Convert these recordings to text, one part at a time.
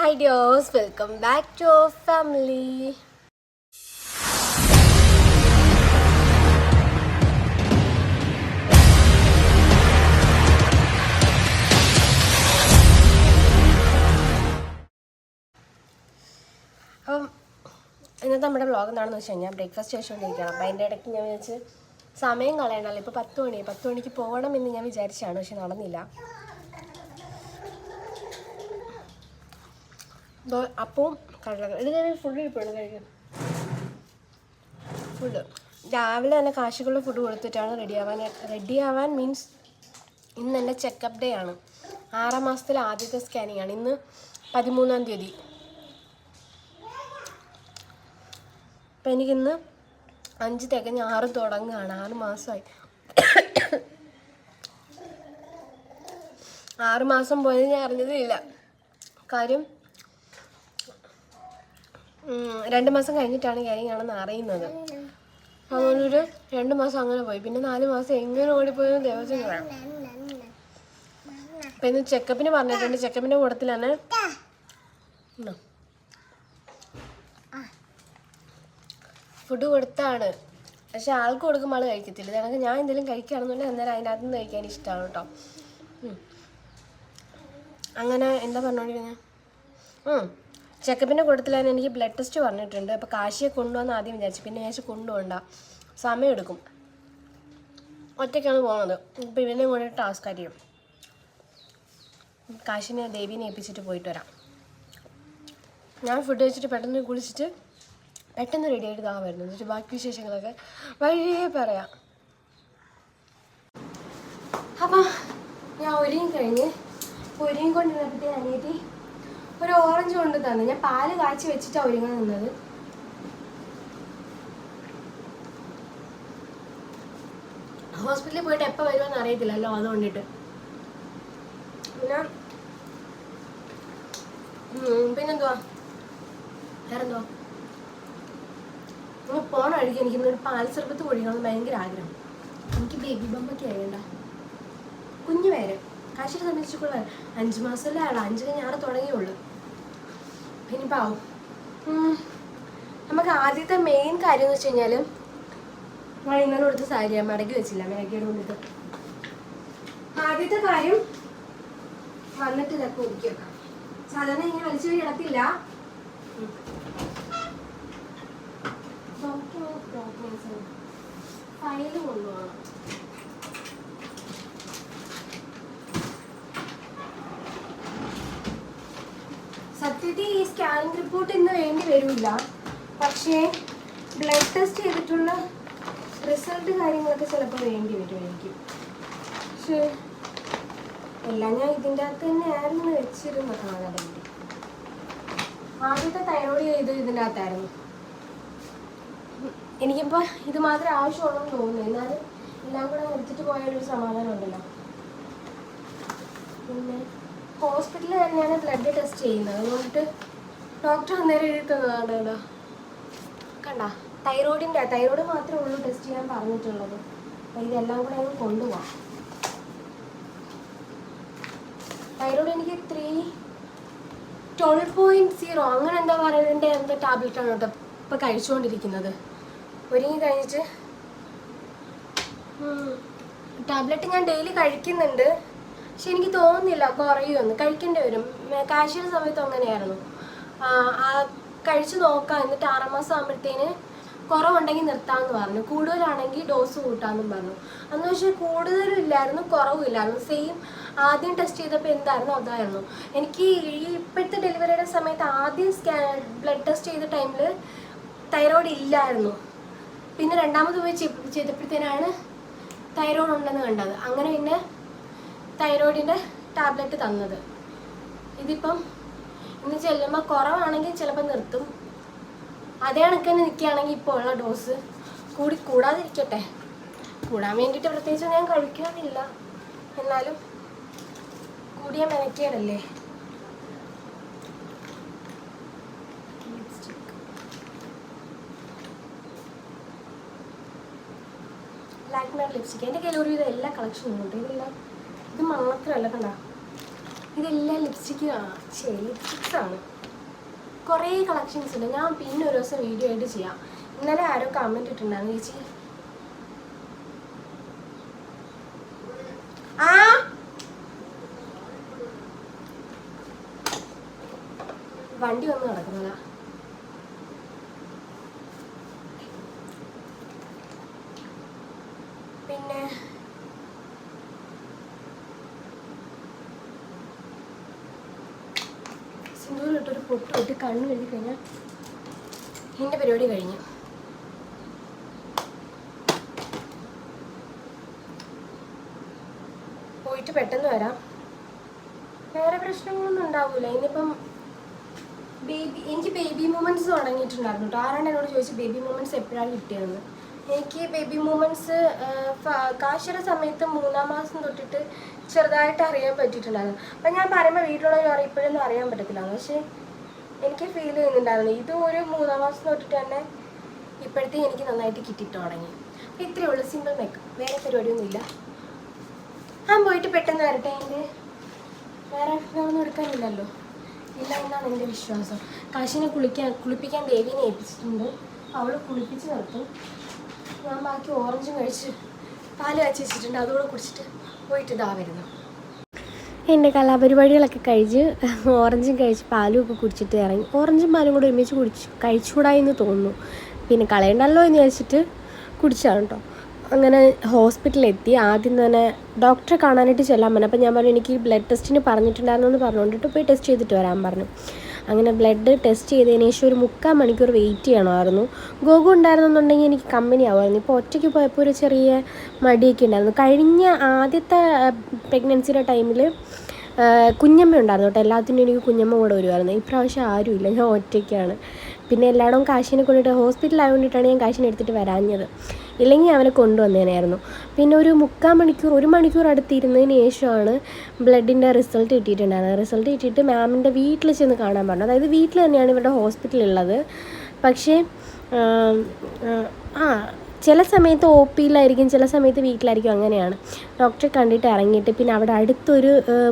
Hi ഡിയോസ് welcome back to family അപ്പം ഇന്നത്തെ നമ്മുടെ വ്ളോഗ് എന്താണെന്ന് വെച്ച് കഴിഞ്ഞാൽ ബ്രേക്ക്ഫാസ്റ്റ് കഴിച്ചുകൊണ്ടിരിക്കണം അപ്പം അതിന്റെ ഇടയ്ക്ക് ഞാൻ വിചാരിച്ച് സമയം കളയണമല്ലോ ഇപ്പോൾ പത്ത് മണി പത്ത് മണിക്ക് പോകണം എന്ന് ഞാൻ വിചാരിച്ചാണ് പക്ഷെ നടന്നില്ല. അപ്പവും കടലക്കറി ഇത് ഞാൻ ഫുഡ് ഇരിപ്പുണ്ട് കഴിക്കും. ഫുഡ് രാവിലെ തന്നെ കാശിക്കുള്ള ഫുഡ് കൊടുത്തിട്ടാണ് റെഡി റെഡിയാവാൻ റെഡി ആവാൻ മീൻസ് ഇന്ന് എന്റെ ചെക്കപ്പ് ഡേ ആണ്. ആറാം മാസത്തിലെ ആദ്യത്തെ സ്കാനിങ് ആണ്. ഇന്ന് പതിമൂന്നാം തീയതി. അപ്പം എനിക്കിന്ന് അഞ്ച് തികഞ്ഞ് ആറ് തുടങ്ങുകയാണ് ആറ് മാസമായി. ആറ് മാസം പോയത് ഞാൻ അറിഞ്ഞതേ ഇല്ല. കാര്യം രണ്ട് മാസം കഴിഞ്ഞിട്ടാണ് കാര്യം ആണെന്ന് അറിയുന്നത്. അതുകൊണ്ടൊരു രണ്ട് മാസം അങ്ങനെ പോയി. പിന്നെ നാല് മാസം എങ്ങനെ ഓടിപ്പോയെന്ന് ദേവസ്വം കാണാം അപ്പം ഇന്ന് ചെക്കപ്പിന് പറഞ്ഞിട്ടുണ്ട്. ചെക്കപ്പിന്റെ കൂട്ടത്തിൽ? ഫുഡ് കൊടുത്താണ്. പക്ഷെ ആൾക്ക് കൊടുക്കുമ്പോൾ ആൾ കഴിക്കത്തില്ല. കാരണം ഞാൻ എന്തെങ്കിലും കഴിക്കുകയാണെന്നുണ്ടെങ്കിൽ അന്നേരം അതിന്റെ അകത്ത് നിന്ന് കഴിക്കാൻ ഇഷ്ടമാണ് കേട്ടോ. അങ്ങനെ എന്താ പറഞ്ഞോണ്ടിരുന്നത്. ചെക്കപ്പിന്റെ കൂട്ടത്തിൽ തന്നെ എനിക്ക് ബ്ലഡ് ടെസ്റ്റ് പറഞ്ഞിട്ടുണ്ട്. അപ്പോൾ കാശിയെ കൊണ്ടുവന്ന് ആദ്യം വിചാരിച്ചു. പിന്നെ ഞാൻ കൊണ്ടുപോകണ്ട. സമയം എടുക്കും. ഒറ്റയ്ക്കാണ് പോകുന്നത്. ഇപ്പോൾ ഇവനെ കൂടെ ടാസ്ക് അറിയും കാശിനെ ദേവീനെ ഏൽപ്പിച്ചിട്ട് പോയിട്ട് വരാം. ഞാൻ ഫുഡ് കഴിച്ചിട്ട് പെട്ടെന്ന് കുളിച്ചിട്ട് പെട്ടെന്ന് റെഡി ആയിട്ട് ഇതാ വരുന്നത് എന്നിട്ട് ബാക്കി വിശേഷങ്ങളൊക്കെ വഴിയേ പറയാം. അപ്പം ഞാൻ ഒരുങ്ങി കഴിഞ്ഞ് ഒരുങ്ങി കൊണ്ടിരുന്നപ്പോഴത്തേ അനിയത്തി ഒരു ഓറഞ്ച് കൊണ്ട് തന്നു. ഞാൻ പാൽ കാച്ചി വെച്ചിട്ടാണ് ഒരുങ്ങാൻ നിന്നത്. ഹോസ്പിറ്റലിൽ പോയിട്ട് എപ്പോൾ വരുമെന്ന് അറിയത്തില്ലല്ലോ അതുകൊണ്ടിട്ട്. പിന്നെ പിന്നെന്തുവാ? വേറെന്തുവാ? നമ്മൾ പോണ വഴിക്ക് എനിക്ക് ഇന്നൊരു പാൽ സർബത്ത് കുടിക്കണം ഭയങ്കര ആഗ്രഹം. എനിക്ക് ബേബി ബമ്പൊക്കെ ആയണ്ട കുഞ്ഞു പേര്. കാശിനെ സംബന്ധിച്ചിട്ടുള്ള അഞ്ചു മാസമല്ലേ ആളാ അഞ്ചിന് ഞാറ് തുടങ്ങിയുള്ളൂ പിന്നെ പാവും നമുക്ക് ആദ്യത്തെ മെയിൻ കാര്യം എന്ന് വെച്ച് കഴിഞ്ഞാൽ വൈകുന്നേരം കൊടുത്ത സാരിയാണ് മടക്കി വെച്ചില്ല മേഘയുടെ കൊണ്ടിട്ട് ആദ്യത്തെ കാര്യം വന്നിട്ട് ഇതൊക്കെ ഒതുക്കി വെക്കാം സാധാരണ ഇങ്ങനെ വലിച്ചു കിടക്കില്ല ഫയൽ കൊണ്ടുപോകണം സത്യത്തിൽ ഈ സ്കാനിങ് റിപ്പോർട്ട് ഇന്ന് വേണ്ടി വരില്ല പക്ഷേ ബ്ലഡ് ടെസ്റ്റ് ചെയ്തിട്ടുള്ള റിസൾട്ട് കാര്യങ്ങളൊക്കെ ചിലപ്പോൾ വേണ്ടി എനിക്ക് പക്ഷേ എല്ലാം ഞാൻ ഇതിന്റെ അകത്ത് തന്നെയായിരുന്നു കാണാൻ വേണ്ടി ആദ്യത്തെ തൈറോയ്ഡ് ചെയ്ത് ഇതിന്റെ അകത്തായിരുന്നു. എനിക്കിപ്പോൾ ഇത് മാത്രമേ ആവശ്യമുള്ളൂ എന്ന് തോന്നുന്നു. എന്നാലും എല്ലാം കൂടെ എടുത്തിട്ട് പോയാലൊരു സമാധാനം ഉണ്ടല്ലോ. പിന്നെ ഹോസ്പിറ്റലിൽ തന്നെയാണ് ബ്ലഡ് ടെസ്റ്റ് ചെയ്യുന്നത്. അതുകൊണ്ടിട്ട് ഡോക്ടർ അന്നേരം എഴുതി തന്നതാണ് കേട്ടോ കണ്ട? തൈറോയിഡിന്റെ തൈറോയിഡ് മാത്രമേ ഉള്ളൂ ടെസ്റ്റ് ചെയ്യാൻ പറഞ്ഞിട്ടുള്ളത്. അപ്പോൾ ഇതെല്ലാം കൂടെ അങ്ങ് കൊണ്ടുപോകാം തൈറോയിഡ് എനിക്ക് ത്രീ ട്വൽവ് പോയിന്റ് സീറോ അങ്ങനെ എന്താ പറയുന്നതിന്റെ എന്താ ടാബ്ലറ്റാണ് കേട്ടോ. ഇപ്പോൾ കഴിച്ചുകൊണ്ടിരിക്കുന്നത് ഒരുങ്ങി കഴിഞ്ഞിട്ട് ടാബ്ലറ്റ് ഞാൻ ഡെയിലി കഴിക്കുന്നുണ്ട്. പക്ഷെ എനിക്ക് തോന്നുന്നില്ല കുറയുമെന്ന്. കഴിക്കേണ്ടി വരും. കാശിയുടെ സമയത്ത് അങ്ങനെയായിരുന്നു. കഴിച്ചു നോക്കാം. എന്നിട്ട് ആറാം മാസം ആകുമ്പോഴത്തേന് കുറവുണ്ടെങ്കിൽ നിർത്താമെന്ന് പറഞ്ഞു. കൂടുതലാണെങ്കിൽ ഡോസ് കൂട്ടാമെന്നും പറഞ്ഞു. അന്ന് പക്ഷേ കുറവും ഇല്ലായിരുന്നു സെയിം ആദ്യം ടെസ്റ്റ് ചെയ്തപ്പോൾ എന്തായിരുന്നു അതായിരുന്നു. എനിക്ക് ഈ ഇപ്പോഴത്തെ ഡെലിവറിയുടെ സമയത്ത് ആദ്യം സ്കാ ബ്ലഡ് ടെസ്റ്റ് ചെയ്ത ടൈമിൽ തൈറോയ്ഡ് ഇല്ലായിരുന്നു. പിന്നെ രണ്ടാമത് പോയി ചെയ്തപ്പോഴത്തേനാണ് തൈറോയ്ഡ് ഉണ്ടെന്ന് കണ്ടത്. അങ്ങനെ പിന്നെ തൈറോയിഡിന്റെ ടാബ്ലറ്റ് തന്നത്. ഇതിപ്പം ഇന്ന് ചെല്ലുമ്പോൾ കുറവാണെങ്കിൽ ചിലപ്പോൾ നിർത്തും. അതേ കണക്ക് തന്നെ നിൽക്കുകയാണെങ്കിൽ ഇപ്പോൾ ഉള്ള ഡോസ് കൂടി കൂടാതിരിക്കട്ടെ. കൂടാൻ വേണ്ടിയിട്ട് പ്രത്യേകിച്ച് ഞാൻ കഴിക്കാറില്ല. എന്നാലും കൂടിയ മെനക്കേടല്ലേ? ലാക്മേഡ് ലിപ്സ്റ്റിക് എന്റെ കയ്യിൽ ഒരുവിധം എല്ലാ കളക്ഷനും ഉണ്ട്. ഇതെല്ലാം ഇത് മാത്രമല്ല കണ്ട. ഇതെല്ലാം ലിപ്സ്റ്റിക്ക് ശരി ലിപ്സ്റ്റിക്സ് ആണ്. കുറേ കളക്ഷൻസ് ഉണ്ട്. ഞാൻ പിന്നെ ഒരു ദിവസം വീഡിയോ ആയിട്ട് ചെയ്യാം. ഇന്നലെ ആരോ കമന്റ് ഇട്ടിട്ടുണ്ടായിരുന്നു ചേച്ചി. ആ? വണ്ടി വന്ന് കിടക്കുന്നതാ പിന്നെ സിന്ദൂരം ഇട്ടൊരു പൊട്ട് ഇട്ട് കണ്ണ് കഴുകി കഴിഞ്ഞാൽ എന്റെ പരിപാടി കഴിഞ്ഞു. പോയിട്ട് പെട്ടെന്ന് വരാം. വേറെ പ്രശ്നങ്ങളൊന്നും ഉണ്ടാവില്ല ഇനിയിപ്പം ബേബി എനിക്ക് ബേബി മൂമെന്റ്സ് തുടങ്ങിയിട്ടുണ്ടായിരുന്നു കേട്ടോ ആരാണ് എന്നോട് ചോദിച്ചു ബേബി മൂമെന്റ്സ് എപ്പോഴാണ് കിട്ടിയതെന്ന്? എനിക്ക് ബേബി മൂമെന്റ്സ് കാശിയുടെ സമയത്ത് മൂന്നാം മാസം തൊട്ടിട്ട് ചെറുതായിട്ട് അറിയാൻ പറ്റിയിട്ടുണ്ടായിരുന്നു. അപ്പം ഞാൻ പറയുമ്പോൾ വീട്ടിലുള്ളവർ പറയും ഇപ്പോഴൊന്നും അറിയാൻ പറ്റത്തില്ല. പക്ഷേ എനിക്ക് ഫീൽ ചെയ്യുന്നുണ്ടായിരുന്നു. ഇത് ഒരു മൂന്നാം മാസം തൊട്ടിട്ട് തന്നെ ഇപ്പോഴത്തേക്ക് എനിക്ക് നന്നായിട്ട് കിട്ടിയിട്ട് തുടങ്ങി. അപ്പം ഇത്രയേ ഉള്ളൂ സിമ്പിൾ മേക്കപ്പ് വേറെ പരിപാടിയൊന്നുമില്ല. ഞാൻ പോയിട്ട് പെട്ടെന്ന് വരട്ടെ എന്റെ? വേറെ ഒന്നും എടുക്കാനില്ലല്ലോ. ഇല്ല എന്നാണ് എന്റെ വിശ്വാസം. കാശിനെ കുളിക്കാൻ കുളിപ്പിക്കാൻ ദേവീനെ ഏൽപ്പിച്ചിട്ടുണ്ട്. അവൾ കുളിപ്പിച്ച് നിർത്തും. ഞാൻ ബാക്കി ഓറഞ്ചും കഴിച്ച് പാൽ കാച്ചി വെച്ചിട്ടുണ്ട്. അതുകൂടെ കുടിച്ചിട്ട് പോയിട്ട് ഇതാ വരുന്നു. എന്റെ കലാപരിപാടികളൊക്കെ കഴിച്ച് ഓറഞ്ചും കഴിച്ച് പാലും ഒക്കെ കുടിച്ചിട്ട് ഇറങ്ങി. ഓറഞ്ചും പാലും കൂടെ ഒരുമിച്ച് കുടിച്ച് കഴിച്ചുകൂടായി എന്ന് തോന്നുന്നു. പിന്നെ കളയണ്ടല്ലോ എന്ന് വെച്ചിട്ട് കുടിച്ചാണ് കേട്ടോ. അങ്ങനെ ഹോസ്പിറ്റലിലെത്തി ആദ്യം തന്നെ ഡോക്ടറെ കാണാനായിട്ട് ചെല്ലാൻ പറഞ്ഞു. അപ്പോൾ ഞാൻ പറഞ്ഞു എനിക്ക് ബ്ലഡ് ടെസ്റ്റിന് പറഞ്ഞിട്ടുണ്ടായിരുന്നു എന്ന് പറഞ്ഞുകൊണ്ടിട്ട് പോയി ടെസ്റ്റ് ചെയ്തിട്ട് വരാൻ പറഞ്ഞു. അങ്ങനെ ബ്ലഡ് ടെസ്റ്റ് ചെയ്തതിന് ശേഷം ഒരു മുക്കാൽ മണിക്കൂർ വെയിറ്റ് ചെയ്യണമായിരുന്നു. ഗോഗു ഉണ്ടായിരുന്നെന്നുണ്ടെങ്കിൽ എനിക്ക് കമ്പനി ആവുമായിരുന്നു. ഇപ്പോൾ ഒറ്റയ്ക്ക് പോയപ്പോൾ ഒരു ചെറിയ മടിയൊക്കെ ഉണ്ടായിരുന്നു. കഴിഞ്ഞ ആദ്യത്തെ പ്രഗ്നൻസിയുടെ ടൈമിൽ കുഞ്ഞമ്മ ഉണ്ടായിരുന്നു കേട്ടോ. എല്ലാത്തിനും എനിക്ക് കുഞ്ഞമ്മ കൂടെ വരുമായിരുന്നു. ഇപ്രാവശ്യം ആരുമില്ല ഞാൻ ഒറ്റയ്ക്കാണ്. പിന്നെ എല്ലായിടവും കാശിനെ കൊണ്ടിട്ട് ഹോസ്പിറ്റലായ കൊണ്ടിട്ടാണ് ഞാൻ കാശിനെ എടുത്തിട്ട് വരാഞ്ഞത്. ഇല്ലെങ്കിൽ അവനെ കൊണ്ടുവന്നേനായിരുന്നു. പിന്നെ ഒരു മുക്കാൽ മണിക്കൂർ ഒരു മണിക്കൂർ അടുത്തിരുന്നതിന് ശേഷമാണ് ബ്ലഡിന്റെ റിസൾട്ട് കിട്ടിയിട്ടുണ്ടായിരുന്നത്. റിസൾട്ട് കിട്ടിയിട്ട് മാമിന്റെ വീട്ടിൽ ചെന്ന് കാണാൻ പറഞ്ഞു. അതായത് വീട്ടിൽ തന്നെയാണ് ഇവരുടെ ഹോസ്പിറ്റലുള്ളത് പക്ഷേ ആ ചില സമയത്ത് ഒ പിയിലായിരിക്കും ചില സമയത്ത് വീട്ടിലായിരിക്കും അങ്ങനെയാണ്. ഡോക്ടറെ കണ്ടിട്ട് ഇറങ്ങിയിട്ട് പിന്നെ അവിടെ അടുത്തൊരു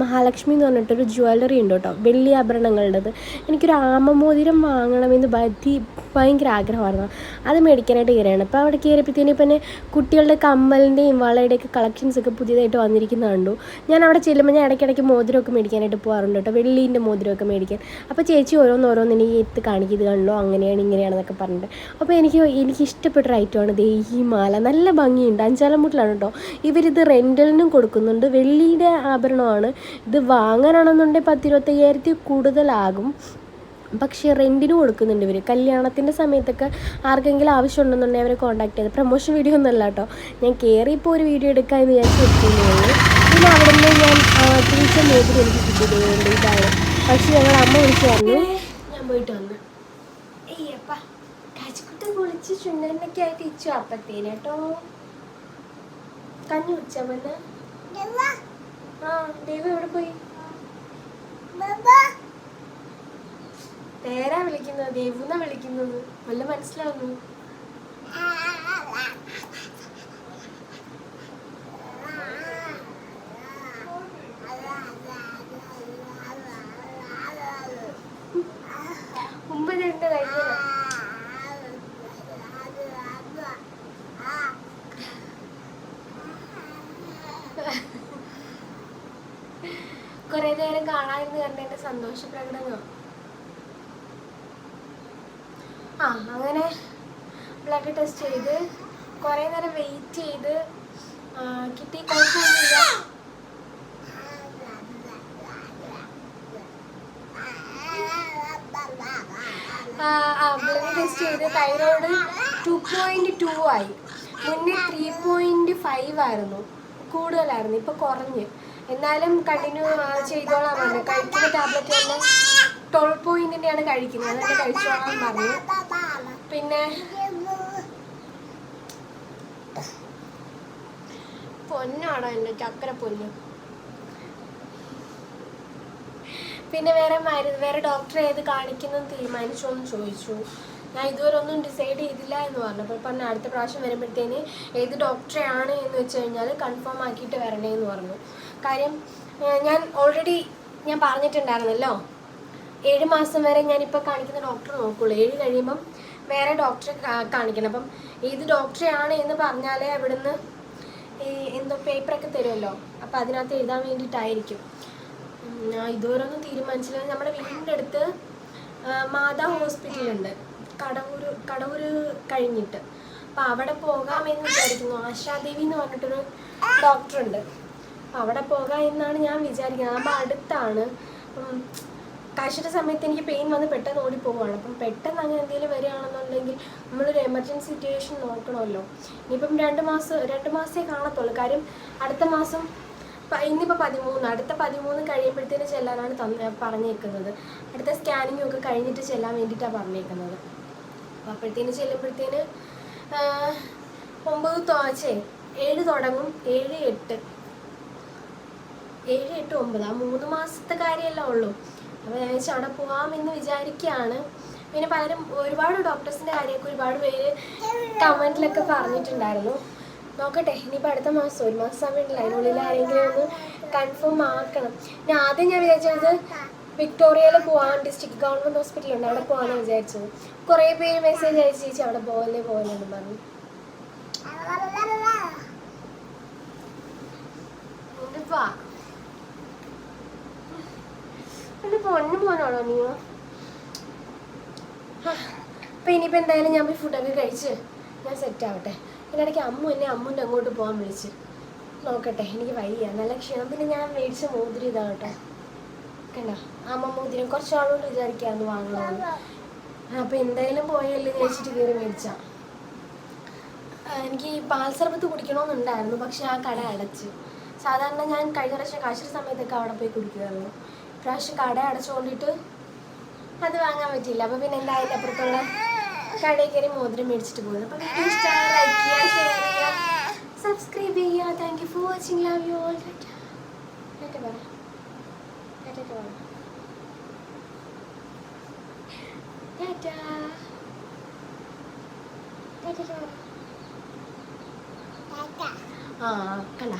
മഹാലക്ഷ്മി എന്ന് പറഞ്ഞിട്ടൊരു ജ്വല്ലറി ഉണ്ട് കേട്ടോ വെള്ളി ആഭരണങ്ങളുടേത്. എനിക്കൊരു ആമമോതിരം വാങ്ങണമെന്ന് ബധി ഭയങ്കര ആഗ്രഹമായിരുന്നു. അത് മേടിക്കാനായിട്ട് കയറിയാണ്. അപ്പോൾ അവിടെ കയറിയപ്പോഴത്തേനും പിന്നെ കുട്ടികളുടെ കമ്മലിന്റെയും വളയുടെയൊക്കെ കളക്ഷൻസ് ഒക്കെ പുതിയതായിട്ട് വന്നിരിക്കുന്നത് കണ്ടു. ഞാൻ അവിടെ ചെല്ലുമ്പോൾ ഞാൻ ഇടയ്ക്കിടയ്ക്ക് മോതിരമൊക്കെ മേടിക്കാനായിട്ട് പോകാറുണ്ട് കേട്ടോ വെള്ളീന്റെ മോതിരമൊക്കെ മേടിക്കാൻ. അപ്പോൾ ചേച്ചി ഓരോന്ന് എനിക്ക് എത്ത് കാണിക്കും ഇത് കണ്ടോ അങ്ങനെയാണ് ഇങ്ങനെയാണെന്നൊക്കെ പറഞ്ഞിട്ട്. അപ്പോൾ എനിക്ക് എനിക്ക് ഇഷ്ടപ്പെട്ട ഒരു ഐറ്റമാണ് ദേ ഈ മാല നല്ല ഭംഗിയുണ്ട്. അഞ്ചാലമ്മൂട്ടിലാണ് കേട്ടോ ഇവരിത് റെന്റലിനും കൊടുക്കുന്നുണ്ട്. വെള്ളിയുടെ ആഭരണമാണ്. ഇത് വാങ്ങാനാണെന്നുണ്ടെങ്കിൽ പത്തിരുപത്തയ്യായിരത്തി കൂടുതലാകും. പക്ഷേ റെന്റിന് കൊടുക്കുന്നുണ്ട് ഇവർ കല്യാണത്തിന്റെ സമയത്തൊക്കെ ആർക്കെങ്കിലും ആവശ്യമുണ്ടെന്നുണ്ടെങ്കിൽ അവരെ കോൺടാക്ട് ചെയ്ത്. പ്രൊമോഷൻ വീഡിയോ ഒന്നുമല്ല കേട്ടോ ഞാൻ കയറിയപ്പോൾ ഒരു വീഡിയോ എടുക്കാൻ വിചാരിച്ച് എടുക്കുന്നതാണ് പിന്നെ അവിടെ നിന്ന് ഞാൻ ടീച്ചർ മേഖല എനിക്ക് കിട്ടിയിട്ടുണ്ട്. ഇതാണ്. പക്ഷേ ഞങ്ങൾ അമ്മ വിളിച്ചു പറഞ്ഞു. ഞാൻ പോയിട്ട് വന്നു. ഏയ്യപ്പ കാച്ചിക്കുട്ട കുളിച്ച് ചുണ്ടനൊക്കെ ആയിട്ട് ഇച്ചു അപ്പത്തേന് കേട്ടോ. കഞ്ഞി കുടിച്ചാ പിന്നെ ആ ദൈവം എവിടെ പോയി? പേരാ വിളിക്കുന്നത് ദേവുന്ന വിളിക്കുന്നത്. വല്ല മനസ്സിലാവുന്നു? കുറെ നേരം കാണാതിരുന്ന് കണ്ടതിന്റെ സന്തോഷ പ്രകടനം? ആ അങ്ങനെ ബ്ലഡ് ടെസ്റ്റ് ചെയ്ത് കൊറേ നേരം വെയിറ്റ് ചെയ്ത് കിട്ടി. ആ ബ്ലഡ് ടെസ്റ്റ് ചെയ്ത് തൈറോയിഡ് ടു പോയിന്റ് ടു ആയി. മുന്നേ ത്രീ പോയിന്റ് ഫൈവ് ആയിരുന്നു. കൂടുതലായിരുന്നു. ഇപ്പൊ കുറഞ്ഞ്. എന്നാലും കണ്ടിന്യൂ ചെയ്തോളാൻ പറഞ്ഞു. കഴിക്കുന്ന ടാബ്ലറ്റ് തന്നെ ട്വൽവ് പോയിന്റിന്റെയാണ് കഴിക്കുന്നത്. അതൊക്കെ കഴിച്ചോളാൻ പറഞ്ഞു. പിന്നെ പൊന്നാണോ എന്റെ ചക്കര പൊന്ന്? പിന്നെ വേറെ മരുന്ന് വേറെ ഡോക്ടറെ ഏത് കാണിക്കുന്നത് തീരുമാനിച്ചോ എന്ന് ചോദിച്ചു. ഞാൻ ഇതുവരെ ഒന്നും ഡിസൈഡ് ചെയ്തില്ല എന്ന് പറഞ്ഞു അപ്പോൾ പറഞ്ഞു അടുത്ത പ്രാവശ്യം വരുമ്പോഴത്തേന് ഏത് ഡോക്ടറെയാണ് എന്ന് വെച്ച് കഴിഞ്ഞാൽ കൺഫേം ആക്കിയിട്ട് വരണേ എന്ന് പറഞ്ഞു. കാര്യം ഞാൻ ഓൾറെഡി ഞാൻ പറഞ്ഞിട്ടുണ്ടായിരുന്നല്ലോ. ഏഴ് മാസം വരെ ഞാനിപ്പോൾ കാണിക്കുന്ന ഡോക്ടർ നോക്കുള്ളൂ. ഏഴ് കഴിയുമ്പം വേറെ ഡോക്ടറെ കാണിക്കണം. അപ്പം ഏത് ഡോക്ടറെയാണ് എന്ന് പറഞ്ഞാലേ അവിടുന്ന് ഈ എന്തോ പേപ്പറൊക്കെ തരുമല്ലോ. അപ്പം അതിനകത്ത് എഴുതാൻ വേണ്ടിയിട്ടായിരിക്കും. ഇതുവരെ ഒന്നും തീരുമാനിച്ചില്ല. നമ്മുടെ വീടിന്റെ അടുത്ത് മാതാ ഹോസ്പിറ്റലുണ്ട് കടവൂർ കടവൂർ കഴിഞ്ഞിട്ട്. അപ്പം അവിടെ പോകാമെന്ന് വിചാരിക്കുന്നു. ആശാദേവി എന്ന് പറഞ്ഞിട്ടൊരു ഡോക്ടറുണ്ട് അവിടെ പോകാം എന്നാണ് ഞാൻ വിചാരിക്കുന്നത്. അപ്പം അടുത്താണ്. കാശിയുടെ സമയത്ത് എനിക്ക് പെയിൻ വന്ന് പെട്ടെന്ന് ഓടി പോവുകയാണ് അപ്പം പെട്ടെന്ന് അങ്ങനെ എന്തെങ്കിലും വരികയാണെന്നുണ്ടെങ്കിൽ നമ്മളൊരു എമർജൻസി സിറ്റുവേഷൻ നോക്കണമല്ലോ. ഇനിയിപ്പം രണ്ട് മാസം രണ്ട് മാസമേ കാണത്തുള്ളൂ. കാര്യം അടുത്ത മാസം ഇന്നിപ്പോൾ പതിമൂന്ന്. അടുത്ത പതിമൂന്ന് കഴിയുമ്പോഴത്തേന് ചെല്ലാനാണ് തന്ന പറഞ്ഞേക്കുന്നത്. അടുത്ത സ്കാനിങ്ങും ഒക്കെ കഴിഞ്ഞിട്ട് ചെല്ലാൻ വേണ്ടിയിട്ടാണ് പറഞ്ഞേക്കുന്നത്. അപ്പോൾ അപ്പോഴത്തേന് ചെല്ലുമ്പോഴത്തേന് ഒമ്പത് തോച്ചേ ഏഴ് തുടങ്ങും. ഏഴ് എട്ട്. ഏഴ് എട്ട് ഒമ്പത്. ആ മൂന്ന് മാസത്തെ കാര്യമല്ല ഉള്ളൂ. അപ്പോൾ ഞാൻ വെച്ചാൽ അവിടെ പോകാമെന്ന് വിചാരിക്കുകയാണ്. പിന്നെ പലരും ഒരുപാട് ഡോക്ടേഴ്സിന്റെ കാര്യമൊക്കെ ഒരുപാട് പേര് കമന്റിലൊക്കെ പറഞ്ഞിട്ടുണ്ടായിരുന്നു. നോക്കട്ടെ ഇനിയിപ്പോൾ അടുത്ത മാസം ഒരു മാസം സമയമുണ്ടല്ലോ അതിനുള്ളിൽ ആരെങ്കിലും ഒന്ന് കൺഫേം ആക്കണം. ഞാൻ ആദ്യം ഞാൻ വിചാരിച്ചത് വിക്ടോറിയയിൽ പോകാൻ ഡിസ്ട്രിക്ട് ഗവൺമെന്റ് ഹോസ്പിറ്റലുണ്ട് അവിടെ പോകാമെന്ന് വിചാരിച്ചത്. കുറേ പേര് മെസ്സേജ് അയച്ചു ചേച്ചി അവിടെ പോകല്ലേ പോകലെന്ന് പറഞ്ഞു. എന്തിപ്പാ എന്റെ പൊന്നു പോനാണോ നീ? അപ്പൊ ഇനിയിപ്പോ എന്തായാലും ഞാൻ പോയി ഫുഡൊക്കെ കഴിച്ച് ഞാൻ സെറ്റ് ആവട്ടെ. ഇതിനിടയ്ക്ക് അമ്മു എന്നെ അമ്മുന്റെ അങ്ങോട്ട് പോകാൻ വിളിച്ച്. നോക്കട്ടെ എനിക്ക് വയ്യ. നല്ല ക്ഷീണം. പിന്നെ ഞാൻ മേടിച്ച മോതിരം ഇതാ കേട്ടോ. കണ്ട? അമ്മ മോതിരം കുറച്ച് ആളുകൊണ്ട് വിചാരിക്കാന്ന് വാങ്ങണമെന്ന് അപ്പൊ എന്തായാലും പോയല്ലേ കഴിച്ചിട്ട് കയറി മേടിച്ചാ. എനിക്ക് പാൽ സർബത്ത് കുടിക്കണമെന്നുണ്ടായിരുന്നു പക്ഷെ ആ കട അടച്ച്. സാധാരണ ഞാൻ കഴിഞ്ഞ പ്രാവശ്യം കാശ്മീർ സമയത്തൊക്കെ അവിടെ പോയി കുടിക്കുമായിരുന്നു. ഇപ്രാവശ്യം കട അടച്ചുകൊണ്ടിട്ട് അത് വാങ്ങാൻ പറ്റിയില്ല. അപ്പോൾ പിന്നെ എന്തായാലും അപ്പുറത്തുള്ള കടയിൽ കയറി മോതിരം മേടിച്ചിട്ട് പോകുന്നു അപ്പോൾ വീഡിയോ ഇഷ്ടമായ ലൈക്ക് ചെയ്യുക ഷെയർ ചെയ്യുക സബ്സ്ക്രൈബ് ചെയ്യുക. Thank you for watching love you all പറ. പറ. പറ. ആ കണ്ട.